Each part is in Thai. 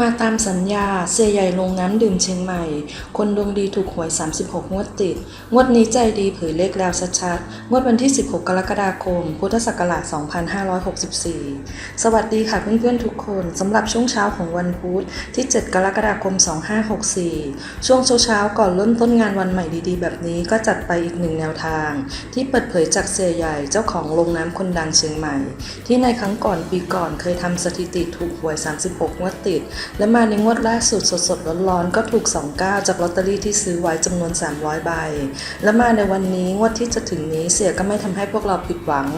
มาตามสัญญาเสียใหญ่ลงน้ำดื่มเชียงใหม่ คนดวงดีถูกหวย 36 งวดติด งวดนี้ใจดีเผยเลขแล้วชัดๆ งวดวันที่ 16 กรกฎาคม พุทธศักราช 2564 สวัสดีค่ะเพื่อนๆทุกคนสำหรับช่วงเช้าของวันพุธที่ 7 กรกฎาคม 2564 ช่วงเช้าๆก่อนเริ่มต้นงานวันใหม่ดีๆ แบบนี้ก็จัดไปอีกหนึ่งแนวทาง ที่เปิดเผยจากเสียใหญ่เจ้าของโรงน้ำคนดังเชียงใหม่ ที่ในครั้งก่อนปีก่อนเคยทำสถิติถูกหวย 36 งวดติดและมาในงวดล่าสุดสดๆร้อนๆก็ถูก 29 จากลอตเตอรี่ที่ซื้อไว้จำนวน 300 ใบ และมาในวันนี้งวดที่จะถึงนี้เสียก็ไม่ทำให้พวกเราผิดหวัง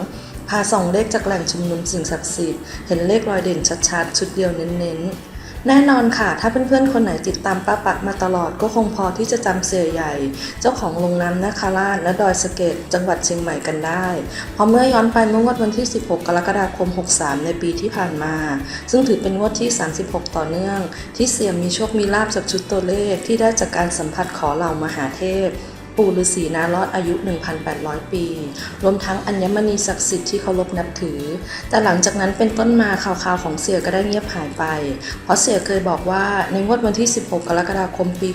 พาส่องเลขจากแหล่งชุมนุมสิ่งศักดิ์สิทธิ์เห็นเลขรอยเด่นชัดๆ ชุดเดียวเน้นๆ แน่นอนค่ะ ถ้าเพื่อนๆ คนไหนติดตามป้าปักมาตลอดก็คงพอที่จะจำเสียใหญ่ เจ้าของโรงน้ำนาคาราชและดอยสะเก็ดจังหวัดเชียงใหม่กันได้ เพราะเมื่อย้อนไปเมื่องวดวันที่ 16 กรกฎาคม 63 ในปีที่ผ่านมา ซึ่งถือเป็นงวดที่ 36 ต่อเนื่อง ที่เสียมีโชคมีลาบจากชุดตัวเลขที่ได้จากการสัมผัสขอเหล่ามหาเทพ ปู่ฤาษีนารอดอายุ 1,800 ปี รวมทั้งอัญมณีศักดิ์สิทธิ์ที่เคารพนับถือ แต่หลังจากนั้นเป็นต้นมาข่าวๆของเสียก็ได้เงียบหายไป เพราะเสียเคยบอกว่าในงวดวันที่ 16 กรกฎาคมปี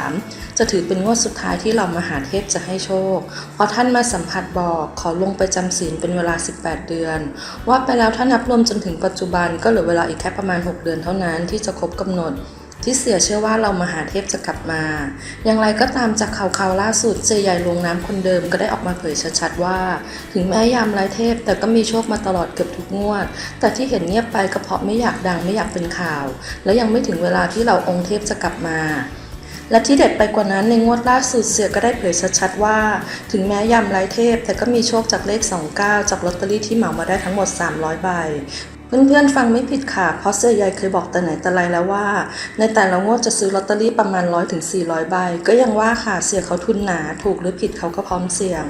63 จะถือเป็นงวดสุดท้ายที่เรามหาเทพจะให้โชค เพราะท่านมาสัมผัสบอกขอลงไปจำศีลเป็นเวลา 18 เดือน ว่าไปแล้วถ้านับรวมจนถึงปัจจุบันก็เหลือเวลาอีกแค่ประมาณ 6 เดือนเท่านั้นที่จะครบกำหนด ที่เสียเชื่อว่าเรามหาเทพจะกลับมา อย่างไรก็ตามจากข่าวข่าวล่าสุดเสียใหญ่ลงน้ำคนเดิมก็ได้ออกมาเผยชัดๆว่า ถึงแม้ยามไร้เทพแต่ก็มีโชคมาตลอดเกือบทุกงวด แต่ที่เห็นเงียบไปก็เพราะไม่อยากดังไม่อยากเป็นข่าว และยังไม่ถึงเวลาที่เราองค์เทพจะกลับมาและที่เด็ดไปกว่านั้นในงวดล่าสุดเสียก็ได้เผยชัดๆว่า ถึงแม้ยามไร้เทพ แต่ก็มีโชคจากเลข 29 จากลอตเตอรี่ที่เหมามาได้ทั้งหมด 300 ใบ เพื่อนๆฟังไม่ผิดค่ะ เพราะเสื้อใหญ่เคยบอกแต่ไหนแต่ไรแล้วว่า ในแต่ละงวดจะซื้อลอตเตอรี่ประมาณ 100ถึง400 ใบ ก็ยังว่าค่ะเสียเขาทุนหนา ถูกหรือผิดเขาก็พร้อมเสี่ยง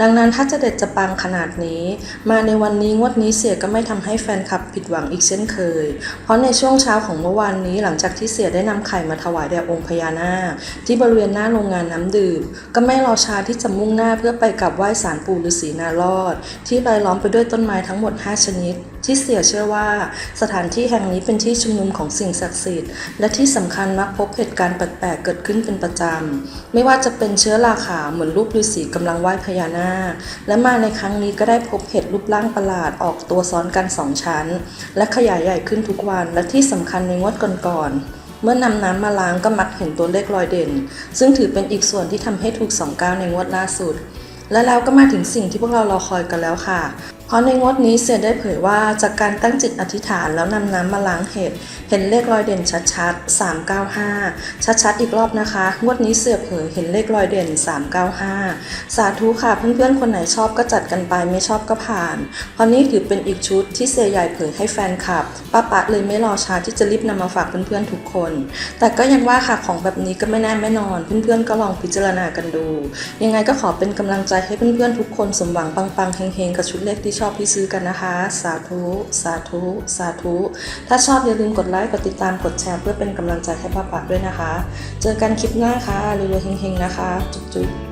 ดังนั้นถ้าจะเด็ดจะปังขนาดนี้ มาในวันนี้งวดนี้เสียก็ไม่ทำให้แฟนคลับผิดหวังอีกเช่นเคย เพราะในช่วงเช้าของเมื่อวานนี้หลังจากที่เสียได้นำไข่มาถวายแด่องค์พญานาคที่บริเวณหน้าโรงงานน้ำดื่ม ก็ไม่รอช้าที่จะมุ่งหน้าเพื่อไปกราบไหว้ศาลปู่ฤาษีนารอด ที่รายล้อมไปด้วยต้นไม้ทั้งหมด 5 ชนิด ที่เสียเชื่อว่าสถานที่แห่งนี้เป็นที่ชุมนุมของสิ่งศักดิ์สิทธิ์ และที่สำคัญมักพบเหตุการณ์แปลกๆเกิดขึ้นเป็นประจำ ไม่ว่าจะเป็นเชื้อราขาวเหมือนรูปฤาษีกำลังไหว้พญานาค และมาในครั้งนี้ก็ได้พบเห็ดรูปร่างประหลาดออกตัวซ้อนกันสองชั้น และขยายใหญ่ขึ้นทุกวัน และที่สำคัญในงวดก่อนๆเมื่อนำน้ำมาล้างก็มักเห็นตัวเลขลอยเด่น ซึ่งถือเป็นอีกส่วนที่ทำให้ถูกสองก้าวในงวดล่าสุด และแล้วก็มาถึงสิ่งที่พวกเรารอคอยกันแล้วค่ะ เพราะในงวดนี้เสียได้เผยว่าจากการตั้งจิตอธิษฐานแล้วนำน้ำมาล้างเห็ดเห็นเลขรอยเด่นชัดๆ 395 ชัดๆ อีกรอบนะคะ งวดนี้เสียเผยเห็นเลขรอยเด่น 395 สาธุค่ะเพื่อนๆ คนไหนชอบก็จัดกันไปไม่ชอบก็ผ่าน เพราะนี่ถือเป็นอีกชุดที่เสียใหญ่เผยให้แฟนคลับป้าปะเลยไม่รอช้าที่จะรีบนำมาฝากเพื่อนๆทุกคน แต่ก็ยังว่าค่ะของแบบนี้ก็ไม่แน่ไม่นอน เพื่อนๆก็ลองพิจารณากันดู ยังไงก็ขอเป็นกำลังใจให้เพื่อนๆทุกคนสมหวังปังๆเฮงๆกับชุดเลขที่ชอบที่ซื้อกันนะคะ สาธุ สาธุ สาธุ ถ้าชอบอย่าลืมกดไลค์ กดติดตาม กดแชร์เพื่อเป็นกำลังใจให้ป้าปักด้วยนะคะ เจอกันคลิปหน้าค่ะรวยๆเฮงๆนะคะ จุ๊บๆ